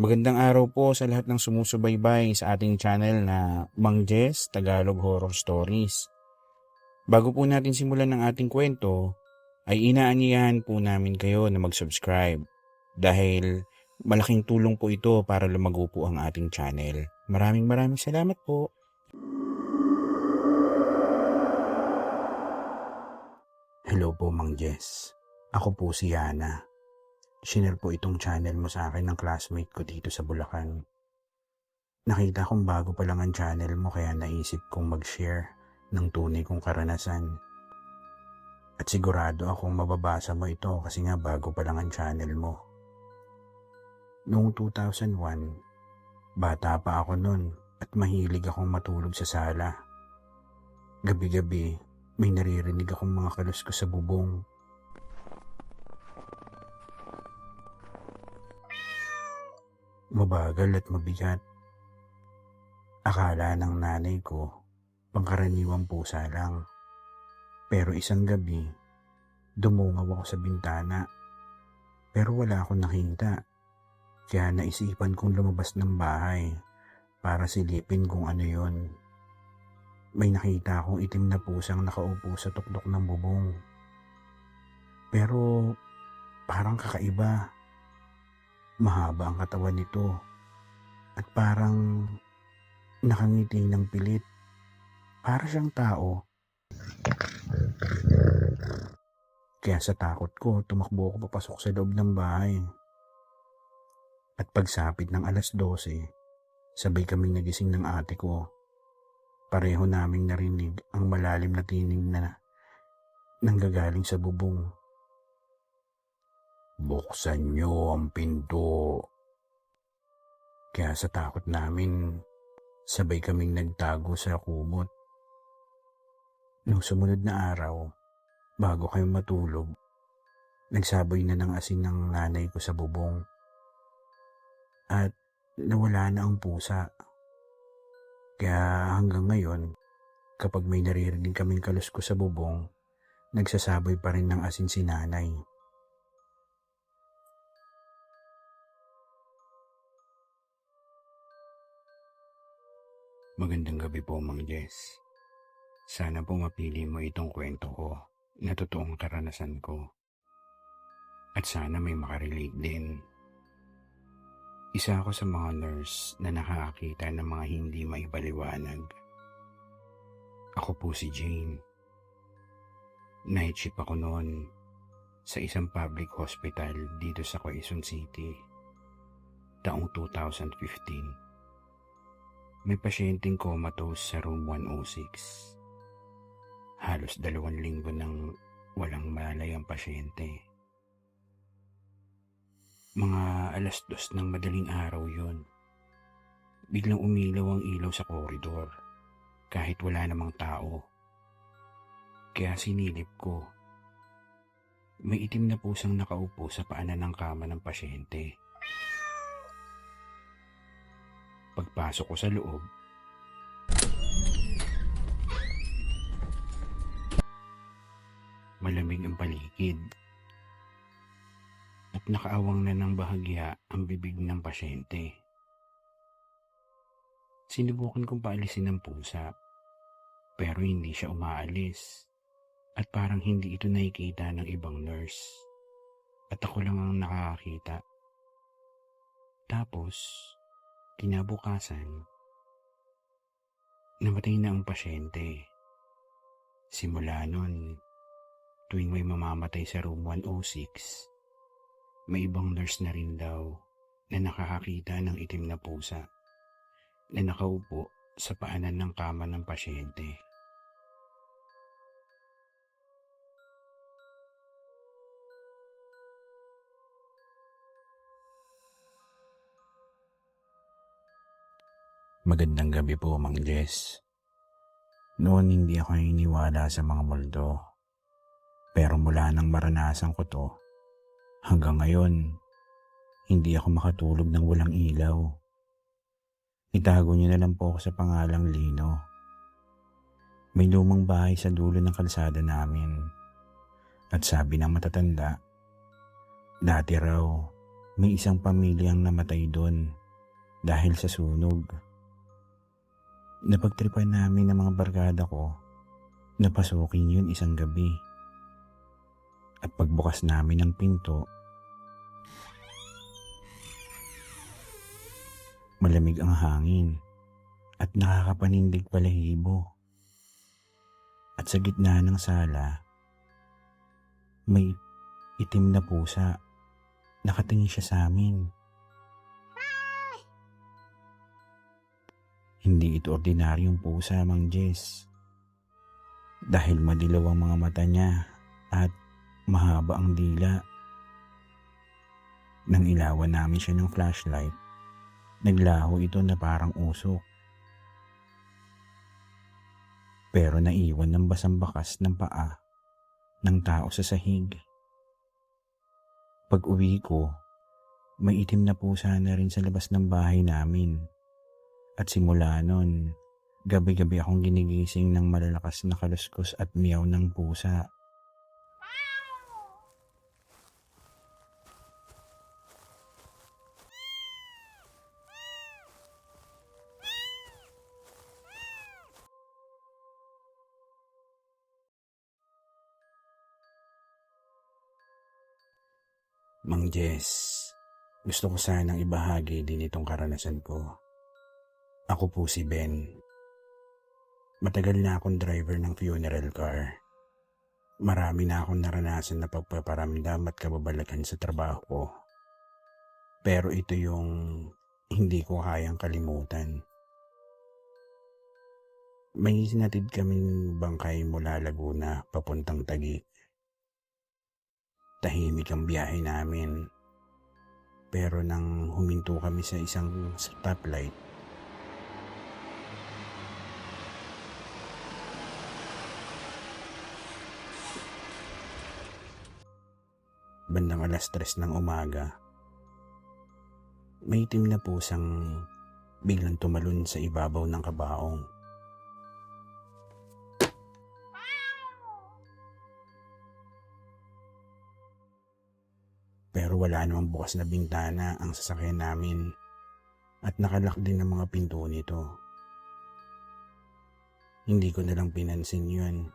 Magandang araw po sa lahat ng sumusubaybay sa ating channel na Mang Jess Tagalog Horror Stories. Bago po natin simulan ng ating kwento, ay inaanyayahan po namin kayo na mag-subscribe dahil malaking tulong po ito para lumago po ang ating channel. Maraming maraming salamat po. Hello po Mang Jess. Ako po si Yana. Shinare po itong channel mo sa akin ng classmate ko dito sa Bulacan. Nakita kong bago pa lang ang channel mo kaya naisip kong mag-share ng tunay kong karanasan. At sigurado akong mababasa mo ito kasi nga bago pa lang ang channel mo. Noong 2001, bata pa ako nun at mahilig akong matulog sa sala. Gabi-gabi, may naririnig akong mga kalos ko sa bubong mabagal at mabigat. Akala ng nanay ko, pangkaraniwang pusa lang. Pero isang gabi, dumungaw ako sa bintana. Pero wala akong nakita. Kaya naisipan kong lumabas ng bahay para silipin kung ano yon. May nakita akong itim na pusang nakaupo sa tuktok ng bubong. Pero parang kakaiba Mahaba ang katawan nito at parang nakangiti ng pilit. Para siyang tao. Kaya sa takot ko, tumakbo ako papasok sa loob ng bahay. At pagsapit ng alas 12, sabay kaming nagising ng ate ko. Pareho naming narinig ang malalim na tinig na nanggagaling sa bubong. Buksan niyo ang pinto. Kaya sa takot namin, sabay kaming nagtago sa kumot. Nung sumunod na araw, bago kayo matulog, nagsaboy na ng asin ng nanay ko sa bubong. At nawala na ang pusa. Kaya hanggang ngayon, kapag may naririnig kaming kalos ko sa bubong, nagsasaboy pa rin ng asin si nanay. Magandang gabi po, Mang Jess. Sana po mapili mo itong kwento ko na totoong karanasan ko. At sana may makarelate din. Isa ako sa mga nurse na nakakakita ng mga hindi maipaliwanag. Ako po si Jane. Night shift ako noon sa isang public hospital dito sa Quezon City. Taong 2015 may pasyenteng comatose sa room 106. Halos dalawang linggo nang walang malay ang pasyente. Mga alas dos ng madaling araw yon. Biglang umilaw ang ilaw sa koridor kahit wala namang tao. Kaya sinilip ko. May itim na pusang nakaupo sa paanan ng kama ng pasyente. Pagpasok ko sa loob, malamig ang paligid. At nakaawang na ng bahagya ang bibig ng pasyente. Sinubukan kong paalisin ang pusa, pero hindi siya umaalis. At parang hindi ito nakikita ng ibang nurse. At ako lang ang nakakakita. Tapos, Kinabukasan, namatay na ang pasyente. Simula nun, tuwing may mamamatay sa room 106, may ibang nurse na rin daw na nakakakita ng itim na pusa na nakaupo sa paanan ng kama ng pasyente. Magandang gabi po, Mang Jess. Noon hindi ako iniwala sa mga multo. Pero mula nang maranasan ko to, hanggang ngayon, hindi ako makatulog ng walang ilaw. Itago niyo na lang po ako sa pangalang Lino. May lumang bahay sa dulo ng kalsada namin. At sabi ng matatanda, dati raw, may isang pamilyang namatay doon dahil sa sunog. Napagtripan namin ng mga barkada ko na pasukin yun isang gabi. At pagbukas namin ng pinto, malamig ang hangin at nakakapanindig balahibo. At sa gitna ng sala, may itim na pusa. Nakatingin siya sa amin. Hindi ito ordinaryong pusa, Mang Jess. Dahil madilaw ang mga mata niya at mahaba ang dila. Nang ilawan namin siya ng flashlight, naglaho ito na parang usok. Pero naiwan ng basang bakas ng paa ng tao sa sahig. Pag uwi ko, may itim na pusa na rin sa labas ng bahay namin. At simula nun, gabi-gabi akong ginigising ng malalakas na kaluskos at miyaw ng pusa. Mang Jess, gusto ko sanang ibahagi din itong karanasan ko. Ako po si Ben. Matagal na akong driver ng funeral car. Marami na akong naranasan na pagpaparamdam at kababalagan sa trabaho ko. Pero ito yung hindi ko kayang kalimutan. May sinatid kaming bangkay mula Laguna papuntang Taguig. Tahimik ang biyahe namin. Pero nang huminto kami sa isang stoplight, bandang alas tres ng umaga, may itim na pusang biglang tumalon sa ibabaw ng kabaong. Pero wala namang bukas na bintana ang sasakyan namin at nakalak din ang mga pinto nito. Hindi ko nalang pinansin yun.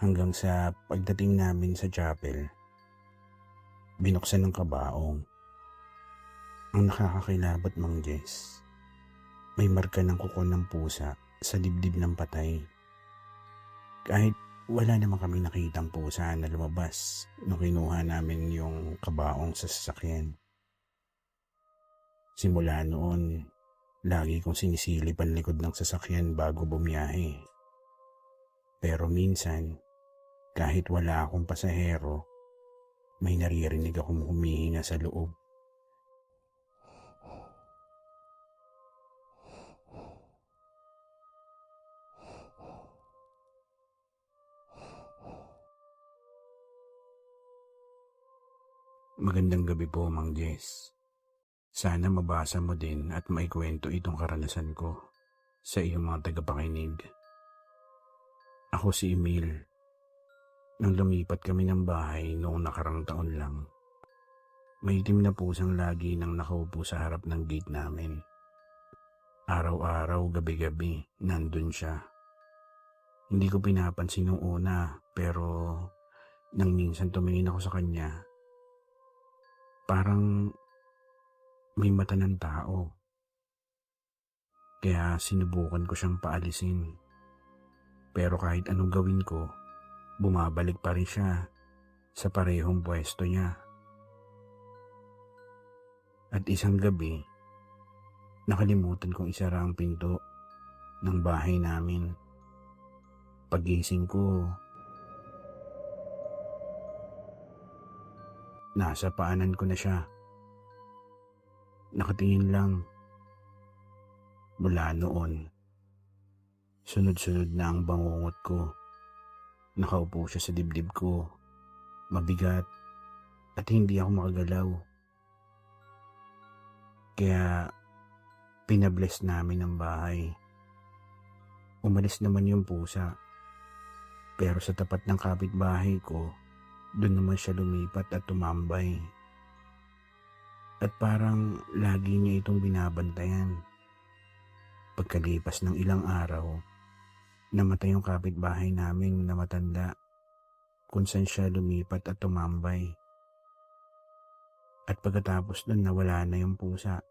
Hanggang sa pagdating namin sa chapel, binuksan ng kabaong. Ang nakakakilabot mang Jess, may marka ng kuko ng pusa sa dibdib ng patay. Kahit wala naman kami nakitang pusa na lumabas nung kinuha namin yung kabaong sa sasakyan. Simula noon, lagi kong sinisilip ang likod ng sasakyan bago bumiyahe. Pero minsan, kahit wala akong pasahero, may naririnig akong humihinga sa loob. Magandang gabi po, Mang Jess. Sana mabasa mo din at maikwento itong karanasan ko sa iyong mga tagapakinig. Ako si Emil. Nang lumipat kami ng bahay noong nakarang taon lang, may itim na pusang lagi nang nakaupo sa harap ng gate namin. Araw-araw, gabi-gabi, nandun siya. Hindi ko pinapansin nung una, pero nang minsan tumingin ako sa kanya, parang may mata ng tao. Kaya sinubukan ko siyang paalisin. Pero kahit anong gawin ko, bumabalik pa rin siya sa parehong pwesto niya. At isang gabi, nakalimutan kong isara ang pinto ng bahay namin. Pagising ko, Nasa paanan ko na siya. Nakatingin lang. Mula noon, sunod-sunod na ang bangungot ko. Nakaupo siya sa dibdib ko. Mabigat at hindi ako makagalaw. Kaya pinabless namin ang bahay. Umalis naman yung pusa. Pero sa tapat ng kapitbahay ko, doon naman siya lumipat at tumambay. At parang lagi niya itong binabantayan. Pagkalipas ng ilang araw, namatay yung kapitbahay namin na matanda kung saan siya lumipat at tumambay. At pagkatapos nun nawala na yung pusa.